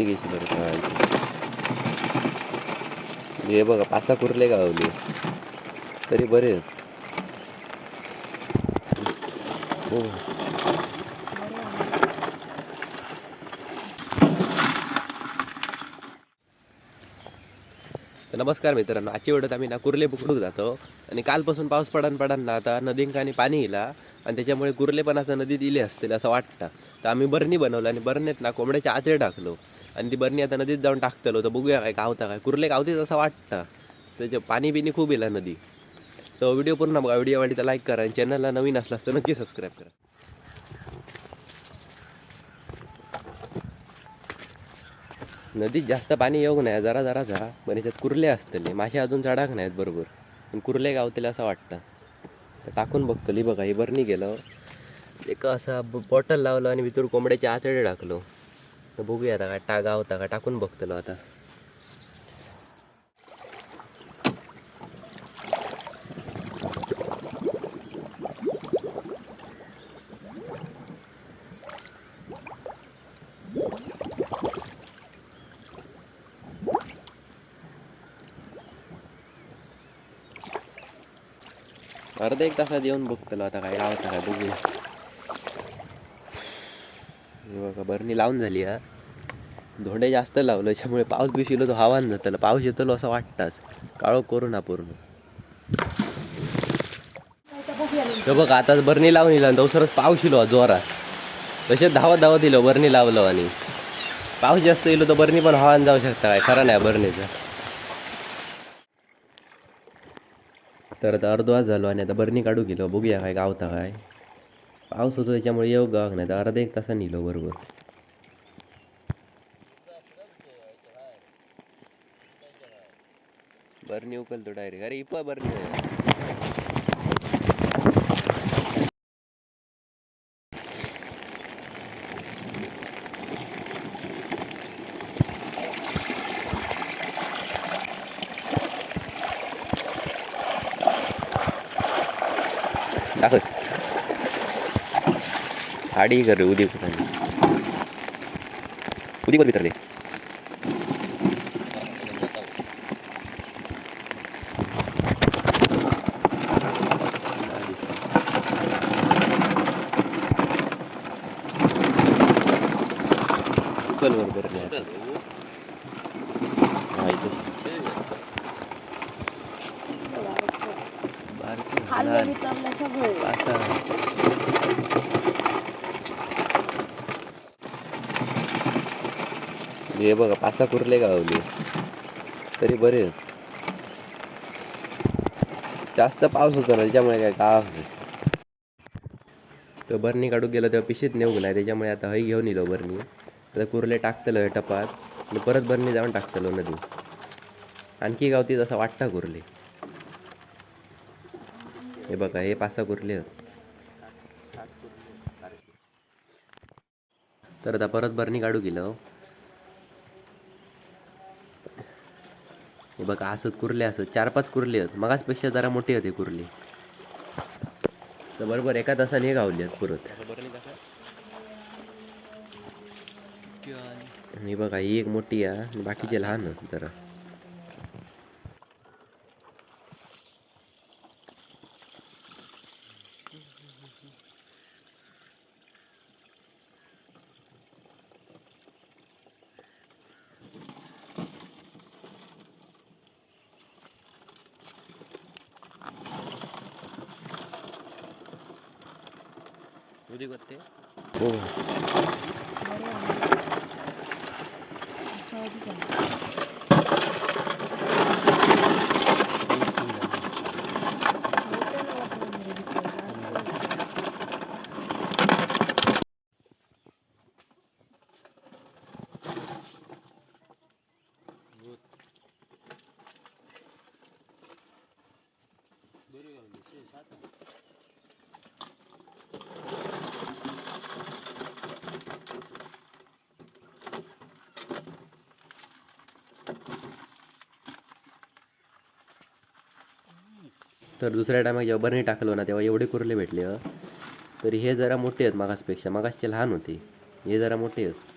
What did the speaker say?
कुठे घ्यायची बरं का हे बघा पासा कुरले गावले. तरी बरे हो. तर नमस्कार मित्रांनो आजची वेळेत आम्ही ना कुर्ले पकडूक जातो. आणि कालपासून पाऊस पडन पडन ना आता नदींकानी पाणी येला आणि त्याच्यामुळे कुर्ले पण असं नदीत इले असतील असं वाटतं. तर आम्ही बरणी बनवलं आणि बरणीत ना कोंबड्याच्या आतडे टाकलो. आणि ती बरणी आता नदीत जाऊन टाकतलो तर बघूया काय गावता काय. कुर्ले गावतेच असं वाटतं. त्याचे पाणी बिनी खूप येला नदी. तर व्हिडिओ पूर्ण बघा व्हिडिओ आवडली तर लाईक करा आणि चॅनलला नवीन असलास तर नक्की सबस्क्राईब करा. नदीत जास्त पाणी येऊ नाही जरा जरा जरा पण याच्यात कुर्ले असतले. मासे अजून चढाक नाहीत बरोबर. पण कुर्ले गावतले असं वाटतं. तर टाकून बघतली बघा ही बरणी गेलं. एक असा बॉटल लावलं आणि भितूर कोंबड्याची आतडे टाकलो. तर बघूया आता काय टा गावता का टाकून बघतलो आता. अर्धा एक तासात येऊन बघतलो आता काय गावता काय बघूया. बरणी लावून झाली हा. धोंडे जास्त लावलं त्याच्यामुळे पाऊस बिशिलो तो हवान जातलं. पाऊस येतलो असं वाटताच. काळो करू ना पूर्ण. तर बघ आताच बरणी लावून येईल दवसरच पाऊस येलो जोरात. तसेच धावत धावत येलो बरणी लावलं आणि. पाऊस जास्त येलो तर बरणी पण हवान जाऊ शकता काय? खरं नाही बरणीचं. तर आता अर्धवास झालो आणि आता बरणी काढू गेलो. बघूया काय गावता काय. पाऊस होतो त्याच्यामुळे येऊ गावाक नाही तर अर्धा एक नेलो बरोबर. बरणी उकलतो डायरेक्ट अरे, इप बरणी. दाखव आडी कर रे उदी कुठं उदी पण मित्राले उकल बरोबर नाही हा, इथं. बारकी खाल्लं लहान. वितरलं सगळं हे बघा पासा कुरले गावले. तरी बरे आहेत. जास्त पाऊस होतो ना त्याच्यामुळे काय गाव तो बरणी काढून गेलो तेव्हा पिशीत नेऊ नाही त्याच्यामुळे आता हई घेऊन येलो हो बरणी. आता कुर्ले टाकतलो हे टपात आणि परत बरणी जाऊन टाकतलो नदी. आणखी गावती असं वाटता कुर्ले. हे बघा हे पाच सहा कुर्ले आहेत. तर आता परत बरणी काढू गेलो. हे बघा असत कुर्ले असत. चार पाच कुर्ले आहेत. मगाचपेक्षा जरा मोठी होती कुर्ली. तर बरोबर एका तासाने हे गावली आहेत परत. ही बघा ही एक मोठी आहे. बाकीचे लहान आहेत जरा. हो असं होतं का? होतं ना वाटलं वितरलं. तर दुसऱ्या टायमाला जेव्हा बरणी टाकलो ना तेव्हा एवढे कुर्ले भेटले तर तरी हे जरा मोठे आहेत मागासपेक्षा. मागासचे लहान होते. हे जरा मोठे आहेत.